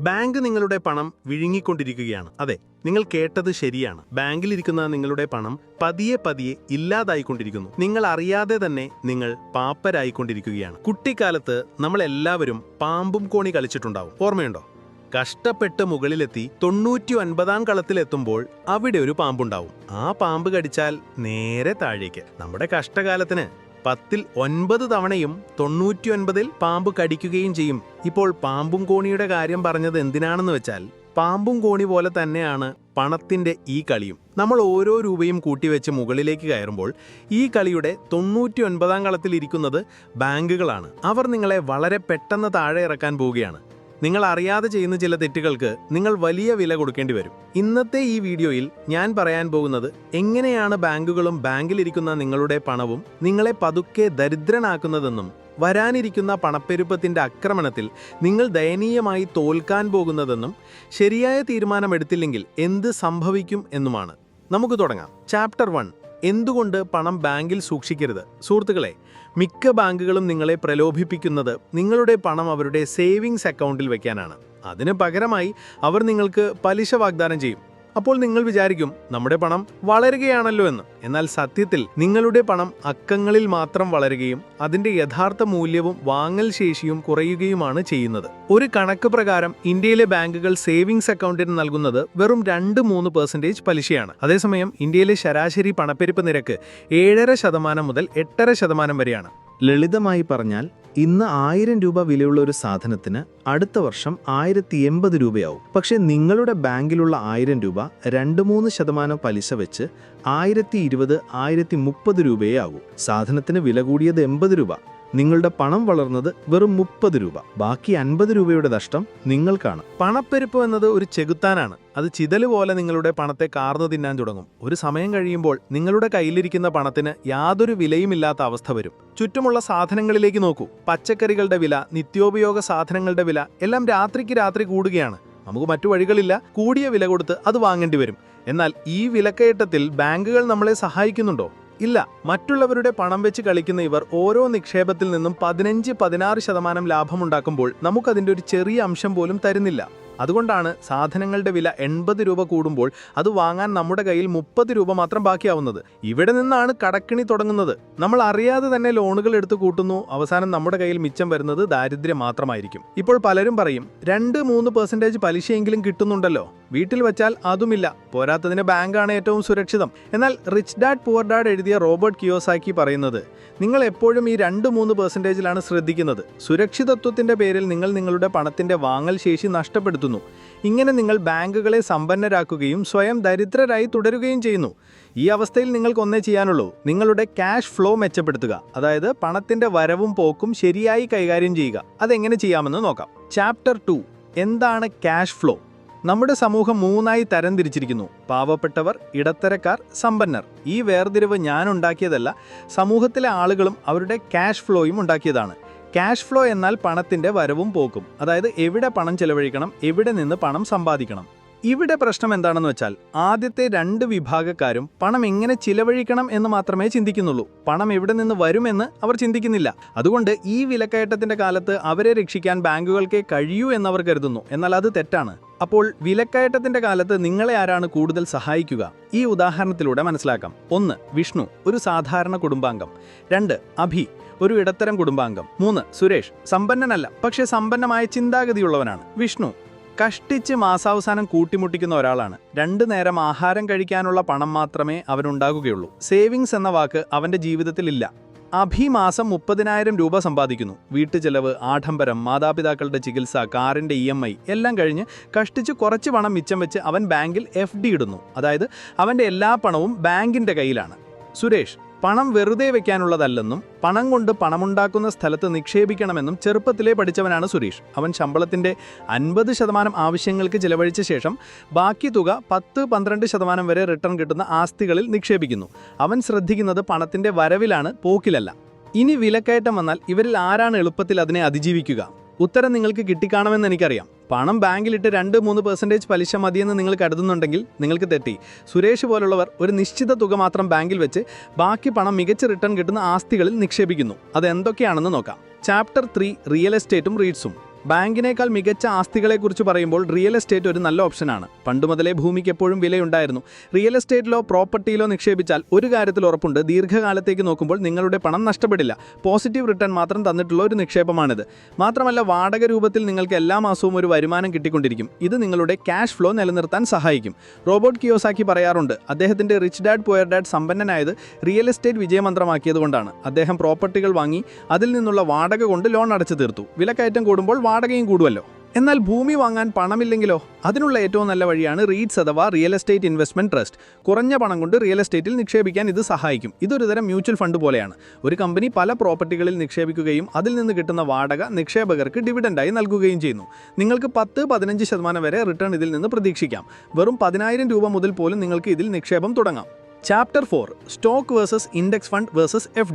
Bank നിങ്ങളുടെ പണം വിഴുങ്ങിക്കൊണ്ടിരിക്കുകയാണ്. അതെ നിങ്ങൾ കേട്ടത് ശരിയാണ്. ബാങ്കിലിരിക്കുന്ന നിങ്ങളുടെ പണം പതിയെ പതിയെ ഇല്ലാതായിക്കൊണ്ടിരിക്കുന്നു. നിങ്ങൾ അറിയാതെ തന്നെ നിങ്ങൾ പാപ്പരായിക്കൊണ്ടിരിക്കുകയാണ്. കുട്ടിക്കാലത്ത് നമ്മൾ എല്ലാവരും പാമ്പും കോണി കളിച്ചിട്ടുണ്ടാവും. ഓർമ്മയുണ്ടോ? കഷ്ടപ്പെട്ട് മുകളിലെത്തി തൊണ്ണൂറ്റി ഒൻപതാം കളത്തിലെത്തുമ്പോൾ അവിടെ ഒരു പാമ്പുണ്ടാവും. ആ പാമ്പ് കടിച്ചാൽ നേരെ താഴേക്ക്. നമ്മുടെ കഷ്ടകാലത്തിന് പത്തിൽ ഒൻപത് തവണയും തൊണ്ണൂറ്റി ഒൻപതിൽ പാമ്പ് കടിക്കുകയും ചെയ്യും. ഇപ്പോൾ പാമ്പും കോണിയുടെ കാര്യം പറഞ്ഞത് എന്തിനാണെന്ന് വെച്ചാൽ പാമ്പും കോണി പോലെ തന്നെയാണ് പണത്തിന്റെ ഈ കളിയും. നമ്മൾ ഓരോ രൂപയും കൂട്ടിവെച്ച് മുകളിലേക്ക് കയറുമ്പോൾ ഈ കളിയുടെ തൊണ്ണൂറ്റി ഒൻപതാം കളത്തിൽ ഇരിക്കുന്നത് ബാങ്കുകളാണ്. അവർ നിങ്ങളെ വളരെ പെട്ടെന്ന് താഴെ ഇറക്കാൻ പോവുകയാണ്. നിങ്ങൾ അറിയാതെ ചെയ്യുന്ന ചില തെറ്റുകൾക്ക് നിങ്ങൾ വലിയ വില കൊടുക്കേണ്ടി വരും. ഇന്നത്തെ ഈ വീഡിയോയിൽ ഞാൻ പറയാൻ പോകുന്നത് എങ്ങനെയാണ് ബാങ്കുകളും ബാങ്കിലിരിക്കുന്ന നിങ്ങളുടെ പണവും നിങ്ങളെ പതുക്കെ ദരിദ്രനാക്കുന്നതെന്നും വരാനിരിക്കുന്ന പണപ്പെരുപ്പത്തിന്റെ ആക്രമണത്തിൽ നിങ്ങൾ ദയനീയമായി തോൽക്കാൻ പോകുന്നതെന്നും ശരിയായ തീരുമാനമെടുത്തില്ലെങ്കിൽ എന്ത് സംഭവിക്കും എന്നുമാണ്. നമുക്ക് തുടങ്ങാം. Chapter one. എന്തുകൊണ്ട് പണം ബാങ്കിൽ സൂക്ഷിക്കരുത്? സുഹൃത്തുക്കളെ മിക്ക ബാങ്കുകളും നിങ്ങളെ പ്രലോഭിപ്പിക്കുന്നത് നിങ്ങളുടെ പണം അവരുടെ സേവിങ്സ് അക്കൗണ്ടിൽ വയ്ക്കാനാണ് അതിന് പകരമായി അവർ നിങ്ങൾക്ക് പലിശ വാഗ്ദാനം ചെയ്യും. അപ്പോൾ നിങ്ങൾ വിചാരിക്കും നമ്മുടെ പണം വളരുകയാണല്ലോ എന്ന്. എന്നാൽ സത്യത്തിൽ നിങ്ങളുടെ പണം അക്കങ്ങളിൽ മാത്രം വളരുകയും അതിന്റെ യഥാർത്ഥ മൂല്യവും വാങ്ങൽ ശേഷിയും കുറയുകയുമാണ് ചെയ്യുന്നത്. ഒരു കണക്ക് പ്രകാരം ഇന്ത്യയിലെ ബാങ്കുകൾ സേവിങ്സ് അക്കൗണ്ടിന് നൽകുന്നത് വെറും രണ്ട് മൂന്ന് പെർസെന്റേജ് പലിശയാണ്. അതേസമയം ഇന്ത്യയിലെ ശരാശരി പണപ്പെരുപ്പ് നിരക്ക് ഏഴര ശതമാനം മുതൽ എട്ടര ശതമാനം വരെയാണ്. ലളിതമായി പറഞ്ഞാൽ ഇന്ന് ആയിരം രൂപ വിലയുള്ള ഒരു സാധനത്തിന് അടുത്ത വർഷം ആയിരത്തി എൺപത് രൂപയാവും. പക്ഷേ നിങ്ങളുടെ ബാങ്കിലുള്ള ആയിരം രൂപ രണ്ട് മൂന്ന് ശതമാനം പലിശ വെച്ച് ആയിരത്തി ഇരുപത് ആയിരത്തി മുപ്പത് രൂപയേ ആകൂ സാധനത്തിന് വില കൂടിയത് എൺപത് രൂപ. നിങ്ങളുടെ പണം വളർന്നത് വെറും മുപ്പത് രൂപ. ബാക്കി അൻപത് രൂപയുടെ നഷ്ടം നിങ്ങൾക്കാണ് പണപ്പെരുപ്പ് എന്നത് ഒരു ചെകുത്താനാണ്. അത് ചിതൽ പോലെ നിങ്ങളുടെ പണത്തെ കാർന്നു തിന്നാൻ തുടങ്ങും. ഒരു സമയം കഴിയുമ്പോൾ നിങ്ങളുടെ കയ്യിലിരിക്കുന്ന പണത്തിന് യാതൊരു വിലയുമില്ലാത്ത അവസ്ഥ വരും. ചുറ്റുമുള്ള സാധനങ്ങളിലേക്ക് നോക്കൂ. പച്ചക്കറികളുടെ വില നിത്യോപയോഗ സാധനങ്ങളുടെ വില എല്ലാം രാത്രിക്ക് രാത്രി കൂടുകയാണ്. നമുക്ക് മറ്റു വഴികളില്ല. കൂടിയ വില കൊടുത്ത് അത് വാങ്ങേണ്ടി വരും. എന്നാൽ ഈ വിലക്കയറ്റത്തിൽ ബാങ്കുകൾ നമ്മളെ സഹായിക്കുന്നുണ്ടോ? ഇല്ല. മറ്റുള്ളവരുടെ പണം വെച്ച് കളിക്കുന്ന ഇവർ ഓരോ നിക്ഷേപത്തിൽ നിന്നും പതിനഞ്ച് പതിനാറ് ശതമാനം ലാഭമുണ്ടാക്കുമ്പോൾ നമുക്കതിന്റെ ഒരു ചെറിയ അംശം പോലും തരുന്നില്ല. അതുകൊണ്ടാണ് സാധനങ്ങളുടെ വില എൺപത് രൂപ കൂടുമ്പോൾ അത് വാങ്ങാൻ നമ്മുടെ കയ്യിൽ മുപ്പത് രൂപ മാത്രം ബാക്കിയാവുന്നത്. ഇവിടെ നിന്നാണ് കടക്കിണി തുടങ്ങുന്നത്. നമ്മൾ അറിയാതെ തന്നെ ലോണുകൾ എടുത്തു കൂട്ടുന്നു. അവസാനം നമ്മുടെ കയ്യിൽ മിച്ചം വരുന്നത് ദാരിദ്ര്യം മാത്രമായിരിക്കും. ഇപ്പോൾ പലരും പറയും രണ്ട് മൂന്ന് പെർസെന്റേജ് പലിശയെങ്കിലും കിട്ടുന്നുണ്ടല്ലോ. വീട്ടിൽ വെച്ചാൽ അതുമില്ല. പോരാത്തതിന് ബാങ്കാണ് ഏറ്റവും സുരക്ഷിതം. എന്നാൽ റിച്ച് ഡാഡ് പുവർ ഡാഡ് എഴുതിയ റോബർട്ട് കിയോസാക്കി പറയുന്നത് നിങ്ങൾ എപ്പോഴും ഈ രണ്ട് മൂന്ന് പെർസെന്റേജിലാണ് ശ്രദ്ധിക്കുന്നത്. സുരക്ഷിതത്വത്തിന്റെ പേരിൽ നിങ്ങൾ നിങ്ങളുടെ പണത്തിന്റെ വാങ്ങൽ ശേഷി നഷ്ടപ്പെടുത്തുന്നു. ഇങ്ങനെ നിങ്ങൾ ബാങ്കുകളെ സമ്പന്നരാക്കുകയും സ്വയം ദരിദ്രരായി തുടരുകയും ചെയ്യുന്നു. ഈ അവസ്ഥയിൽ നിങ്ങൾക്ക് ഒന്നേ ചെയ്യാനുള്ളൂ. നിങ്ങളുടെ ക്യാഷ് ഫ്ലോ മെച്ചപ്പെടുത്തുക. അതായത് പണത്തിന്റെ വരവും പോക്കും ശരിയായി കൈകാര്യം ചെയ്യുക. അതെങ്ങനെ ചെയ്യാമെന്ന് നോക്കാം. Chapter two. എന്താണ് ക്യാഷ് ഫ്ലോ? നമ്മുടെ സമൂഹം മൂന്നായി തരംതിരിച്ചിരിക്കുന്നു. പാവപ്പെട്ടവർ ഇടത്തരക്കാർ സമ്പന്നർ. ഈ വേർതിരിവ് ഞാൻ ഉണ്ടാക്കിയതല്ല സമൂഹത്തിലെ ആളുകളും അവരുടെ ക്യാഷ് ഫ്ലോയും ഉണ്ടാക്കിയതാണ്. ക്യാഷ് ഫ്ലോ എന്നാൽ പണത്തിന്റെ വരവും പോക്കും. അതായത് എവിടെ പണം ചെലവഴിക്കണം എവിടെ നിന്ന് പണം സമ്പാദിക്കണം. ഇവിടെ പ്രശ്നം എന്താണെന്ന് വെച്ചാൽ ആദ്യത്തെ രണ്ട് വിഭാഗക്കാരും പണം എങ്ങനെ ചിലവഴിക്കണം എന്ന് മാത്രമേ ചിന്തിക്കുന്നുള്ളൂ. പണം എവിടെ നിന്ന് വരുമെന്ന് അവർ ചിന്തിക്കുന്നില്ല. അതുകൊണ്ട് ഈ വിലക്കയറ്റത്തിന്റെ കാലത്ത് അവരെ രക്ഷിക്കാൻ ബാങ്കുകൾക്കേ കഴിയൂ എന്നവർ കരുതുന്നു. എന്നാൽ അത് തെറ്റാണ്. അപ്പോൾ വിലക്കയറ്റത്തിന്റെ കാലത്ത് നിങ്ങളെ ആരാണ് കൂടുതൽ സഹായിക്കുക? ഈ ഉദാഹരണത്തിലൂടെ മനസ്സിലാക്കാം. ഒന്ന് വിഷ്ണു ഒരു സാധാരണ കുടുംബാംഗം. രണ്ട് അഭി ഒരു ഇടത്തരം കുടുംബാംഗം. മൂന്ന് സുരേഷ് സമ്പന്നനല്ല പക്ഷേ സമ്പന്നമായ ചിന്താഗതിയുള്ളവനാണ്. വിഷ്ണു കഷ്ടിച്ച് മാസാവസാനം കൂട്ടിമുട്ടിക്കുന്ന ഒരാളാണ്. രണ്ടു നേരം ആഹാരം കഴിക്കാനുള്ള പണം മാത്രമേ അവനുണ്ടാകുകയുള്ളൂ. സേവിങ്സ് എന്ന വാക്ക് അവന്റെ ജീവിതത്തിലില്ല. അഭി മാസം മുപ്പതിനായിരം രൂപ സമ്പാദിക്കുന്നു. വീട്ടുചെലവ് ആഡംബരം മാതാപിതാക്കളുടെ ചികിത്സ കാറിന്റെ ഇ എം ഐ എല്ലാം കഴിഞ്ഞ് കഷ്ടിച്ച് കുറച്ച് പണം മിച്ചം വെച്ച് അവൻ ബാങ്കിൽ എഫ് ഡി ഇടുന്നു. അതായത് അവന്റെ എല്ലാ പണവും ബാങ്കിന്റെ കയ്യിലാണ്. സുരേഷ് പണം വെറുതെ വെക്കാനുള്ളതല്ലെന്നും പണം കൊണ്ട് പണമുണ്ടാക്കുന്ന സ്ഥലത്ത് നിക്ഷേപിക്കണമെന്നും ചെറുപ്പത്തിലേ പഠിച്ചവനാണ് സുരേഷ്. അവൻ ശമ്പളത്തിന്റെ അൻപത് ശതമാനം ആവശ്യങ്ങൾക്ക് ചിലവഴിച്ച ശേഷം ബാക്കി തുക പത്ത് പന്ത്രണ്ട് ശതമാനം വരെ റിട്ടേൺ കിട്ടുന്ന ആസ്തികളിൽ നിക്ഷേപിക്കുന്നു. അവൻ ശ്രദ്ധിക്കുന്നത് പണത്തിന്റെ വരവിലാണ് പോക്കിലല്ല. ഇനി വിലക്കയറ്റം വന്നാൽ ഇവരിൽ ആരാണ് എളുപ്പത്തിൽ അതിനെ അതിജീവിക്കുക? ഉത്തരം നിങ്ങൾക്ക് കിട്ടിക്കാണമെന്ന് എനിക്കറിയാം. പണം ബാങ്കിലിട്ട് രണ്ട് മൂന്ന് പെർസെന്റേജ് പലിശ മതിയെന്ന് നിങ്ങൾ കരുതുന്നുണ്ടെങ്കിൽ നിങ്ങൾക്ക് തെറ്റി. സുരേഷ് പോലുള്ളവർ ഒരു നിശ്ചിത തുക മാത്രം ബാങ്കിൽ വെച്ച് ബാക്കി പണം മികച്ച റിട്ടേൺ കിട്ടുന്ന ആസ്തികളിൽ നിക്ഷേപിക്കുന്നു. അത് എന്തൊക്കെയാണെന്ന് നോക്കാം ചാപ്റ്റർ ത്രീ റിയൽ എസ്റ്റേറ്റും റീഡ്സും ബാങ്കിനേക്കാൾ മികച്ച ആസ്തികളെക്കുറിച്ച് പറയുമ്പോൾ റിയൽ എസ്റ്റേറ്റ് ഒരു നല്ല ഓപ്ഷനാണ്. പണ്ട് മുതലേ ഭൂമിക്ക് എപ്പോഴും വിലയുണ്ടായിരുന്നു. റിയൽ എസ്റ്റേറ്റിലോ പ്രോപ്പർട്ടിയിലോ നിക്ഷേപിച്ചാൽ ഒരു കാര്യത്തിൽ ഉറപ്പുണ്ട് ദീർഘകാലത്തേക്ക് നോക്കുമ്പോൾ നിങ്ങളുടെ പണം നഷ്ടപ്പെടില്ല. പോസിറ്റീവ് റിട്ടേൺ മാത്രം തന്നിട്ടുള്ള ഒരു നിക്ഷേപമാണിത്. മാത്രമല്ല വാടക രൂപത്തിൽ നിങ്ങൾക്ക് എല്ലാ മാസവും ഒരു വരുമാനം കിട്ടിക്കൊണ്ടിരിക്കും. ഇത് നിങ്ങളുടെ ക്യാഷ് ഫ്ലോ നിലനിർത്താൻ സഹായിക്കും. റോബോട്ട് കിയോസാക്കി പറയാറുണ്ട് അദ്ദേഹത്തിന്റെ റിച്ച് ഡാഡ് പോയർ ഡാഡ് സമ്പന്നനായത് റിയൽ എസ്റ്റേറ്റ് വിജയമന്ത്രമാക്കിയതുകൊണ്ടാണ്. അദ്ദേഹം പ്രോപ്പർട്ടികൾ വാങ്ങി അതിൽ നിന്നുള്ള വാടക കൊണ്ട് ലോൺ അടച്ചു തീർത്തു. വിലക്കയറ്റം കൂടുമ്പോൾ വാടകയും കൂടുമല്ലോ എന്നാൽ ഭൂമി വാങ്ങാൻ പണമില്ലെങ്കിലോ? അതിനുള്ള ഏറ്റവും നല്ല വഴിയാണ് റീറ്റ്സ് അഥവാ റിയൽ എസ്റ്റേറ്റ് ഇൻവെസ്റ്റ്മെന്റ് ട്രസ്റ്റ്. കുറഞ്ഞ പണം കൊണ്ട് റിയൽ എസ്റ്റേറ്റിൽ നിക്ഷേപിക്കാൻ ഇത് സഹായിക്കും. ഇതൊരു തരം മ്യൂച്വൽ ഫണ്ട് പോലെയാണ്. ഒരു കമ്പനി പല പ്രോപ്പർട്ടികളിൽ നിക്ഷേപിക്കുകയും അതിൽ നിന്ന് കിട്ടുന്ന വാടക നിക്ഷേപകർക്ക് ഡിവിഡൻഡായി നൽകുകയും ചെയ്യുന്നു. നിങ്ങൾക്ക് പത്ത് പതിനഞ്ച് ശതമാനം വരെ റിട്ടേൺ ഇതിൽ നിന്ന് പ്രതീക്ഷിക്കാം. വെറും പതിനായിരം രൂപ മുതൽ പോലും നിങ്ങൾക്ക് ഇതിൽ നിക്ഷേപം തുടങ്ങാം. Chapter four stock versus index fund versus F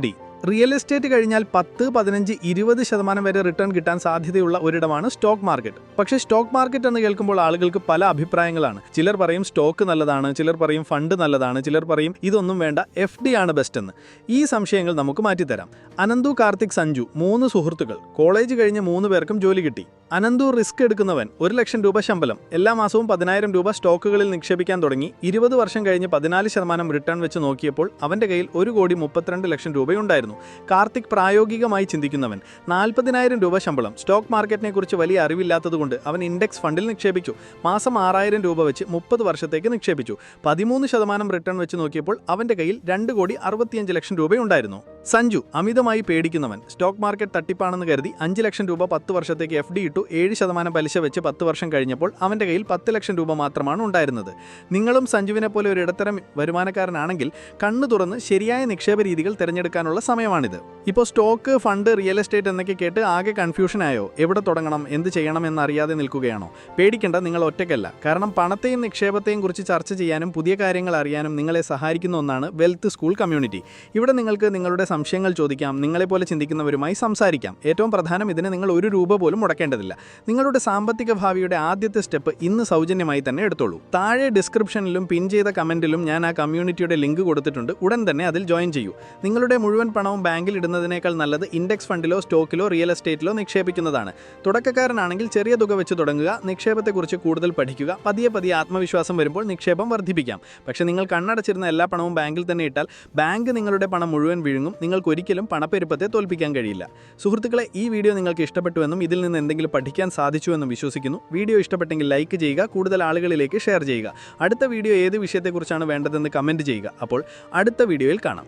real estate കഴിഞ്ഞാൽ പത്ത് പതിനഞ്ച് ഇരുപത് ശതമാനം വരെ റിട്ടേൺ കിട്ടാൻ സാധ്യതയുള്ള ഒരിടമാണ് സ്റ്റോക്ക് മാർക്കറ്റ്. പക്ഷേ സ്റ്റോക്ക് മാർക്കറ്റ് എന്ന് കേൾക്കുമ്പോൾ ആളുകൾക്ക് പല അഭിപ്രായങ്ങളാണ്. ചിലർ പറയും സ്റ്റോക്ക് നല്ലതാണ് ചിലർ പറയും ഫണ്ട് നല്ലതാണ് ചിലർ പറയും ഇതൊന്നും വേണ്ട എഫ് ഡി ആണ് ബെസ്റ്റ് എന്ന് ഈ സംശയങ്ങൾ നമുക്ക് മാറ്റിത്തരാം. അനന്തു കാർത്തിക് സഞ്ജു മൂന്ന് സുഹൃത്തുക്കൾ. കോളേജ് കഴിഞ്ഞ് മൂന്ന് പേർക്കും ജോലി കിട്ടി. അനന്തു റിസ്ക് എടുക്കുന്നവൻ ഒരു ലക്ഷം രൂപ ശമ്പളം എല്ലാ മാസവും പതിനായിരം രൂപ സ്റ്റോക്കുകളിൽ നിക്ഷേപിക്കാൻ തുടങ്ങി ഇരുപത് വർഷം കഴിഞ്ഞ് പതിനാല് ശതമാനം റിട്ടേൺ വെച്ച് നോക്കിയപ്പോൾ അവന്റെ കയ്യിൽ ഒരു കോടി മുപ്പത്തിരണ്ട് ലക്ഷം രൂപയുണ്ടായിരുന്നു. കാർത്തിക് പ്രായോഗികമായി ചിന്തിക്കുന്നവൻ നാൽപ്പതിനായിരം രൂപ ശമ്പളം സ്റ്റോക്ക് മാർക്കറ്റിനെക്കുറിച്ച് വലിയ അറിവില്ലാത്തതുകൊണ്ട് അവൻ ഇൻഡെക്സ് ഫണ്ടിൽ നിക്ഷേപിച്ചു. മാസം ആറായിരം രൂപ വെച്ച് മുപ്പത് വർഷത്തേക്ക് നിക്ഷേപിച്ചു. പതിമൂന്ന് ശതമാനം റിട്ടേൺ വെച്ച് നോക്കിയപ്പോൾ അവന്റെ കയ്യിൽ രണ്ട് കോടി അറുപത്തിയഞ്ച് ലക്ഷം രൂപയുണ്ടായിരുന്നു. സഞ്ജു അമിതമായി പേടിക്കുന്നവൻ സ്റ്റോക്ക് മാർക്കറ്റ് തട്ടിപ്പാണെന്ന് കരുതി അഞ്ച് ലക്ഷം രൂപ പത്ത് വർഷത്തേക്ക് എഫ് ഡി ഇട്ടു. ഏഴ് ശതമാനം പലിശ വെച്ച് പത്ത് വർഷം കഴിഞ്ഞപ്പോൾ അവന്റെ കയ്യിൽ പത്ത് ലക്ഷം രൂപ മാത്രമാണ് ഉണ്ടായിരുന്നത്. നിങ്ങളും സഞ്ജുവിനെ പോലെ ഒരു ഇടത്തരം വരുമാനക്കാരനാണെങ്കിൽ കണ്ണു തുറന്ന് ശരിയായ നിക്ഷേപ രീതികൾ തിരഞ്ഞെടുക്കാനുള്ള സമയമാണിത്. ഇപ്പോൾ സ്റ്റോക്ക് ഫണ്ട് റിയൽ എസ്റ്റേറ്റ് എന്നൊക്കെ കേട്ട് ആകെ കൺഫ്യൂഷനായോ എവിടെ തുടങ്ങണം? എന്ത് ചെയ്യണം എന്നറിയാതെ നിൽക്കുകയാണോ? പേടിക്കേണ്ട നിങ്ങൾ ഒറ്റയ്ക്കല്ല. കാരണം പണത്തെയും നിക്ഷേപത്തെയും കുറിച്ച് ചർച്ച ചെയ്യാനും പുതിയ കാര്യങ്ങൾ അറിയാനും നിങ്ങളെ സഹായിക്കുന്ന ഒന്നാണ് വെൽത്ത് സ്കൂൾ കമ്മ്യൂണിറ്റി. ഇവിടെ നിങ്ങൾക്ക് നിങ്ങളുടെ സംശയങ്ങൾ ചോദിക്കാം നിങ്ങളെപ്പോലെ ചിന്തിക്കുന്നവരുമായി സംസാരിക്കാം. ഏറ്റവും പ്രധാനം ഇതിന് നിങ്ങൾ ഒരു രൂപ പോലും മുടക്കേണ്ടതില്ല. നിങ്ങളുടെ സാമ്പത്തിക ഭാവിയുടെ ആദ്യത്തെ സ്റ്റെപ്പ് ഇന്ന് സൗജന്യമായി തന്നെ എടുത്തോളൂ. താഴെ ഡിസ്ക്രിപ്ഷനിലും പിൻ ചെയ്ത കമന്റിലും ഞാൻ ആ കമ്മ്യൂണിറ്റിയുടെ ലിങ്ക് കൊടുത്തിട്ടുണ്ട്. ഉടൻ തന്നെ അതിൽ ജോയിൻ ചെയ്യൂ. നിങ്ങളുടെ മുഴുവൻ പണവും ബാങ്കിൽ ഇടുന്നതിനേക്കാൾ നല്ലത് ഇൻഡെക്സ് ഫണ്ടിലോ സ്റ്റോക്കിലോ റിയൽ എസ്റ്റേറ്റിലോ നിക്ഷേപിക്കുന്നതാണ്. തുടക്കക്കാരനാണെങ്കിൽ ചെറിയ തുക വെച്ച് തുടങ്ങുക നിക്ഷേപത്തെക്കുറിച്ച് കൂടുതൽ പഠിക്കുക പതിയെ പതിയെ ആത്മവിശ്വാസം വരുമ്പോൾ നിക്ഷേപം വർദ്ധിപ്പിക്കാം. പക്ഷേ നിങ്ങൾ കണ്ണടച്ചിരുന്ന എല്ലാ പണവും ബാങ്കിൽ തന്നെ ഇട്ടാൽ ബാങ്ക് നിങ്ങളുടെ പണം മുഴുവൻ വിഴുങ്ങും. നിങ്ങൾക്ക് ഒരിക്കലും പണപ്പെരുപ്പത്തെ തോൽപ്പിക്കാൻ കഴിയില്ല. സുഹൃത്തുക്കളെ ഈ വീഡിയോ നിങ്ങൾക്ക് ഇഷ്ടപ്പെട്ടുവെന്നും ഇതിൽ നിന്ന് എന്തെങ്കിലും പഠിക്കാൻ സാധിച്ചുവെന്നും വിശ്വസിക്കുന്നു. വീഡിയോ ഇഷ്ടപ്പെട്ടെങ്കിൽ ലൈക്ക് ചെയ്യുക കൂടുതൽ ആളുകളിലേക്ക് ഷെയർ ചെയ്യുക. അടുത്ത വീഡിയോ ഏത് വിഷയത്തെക്കുറിച്ചാണ് വേണ്ടതെന്ന് കമന്റ് ചെയ്യുക. അപ്പോൾ അടുത്ത വീഡിയോയിൽ കാണാം.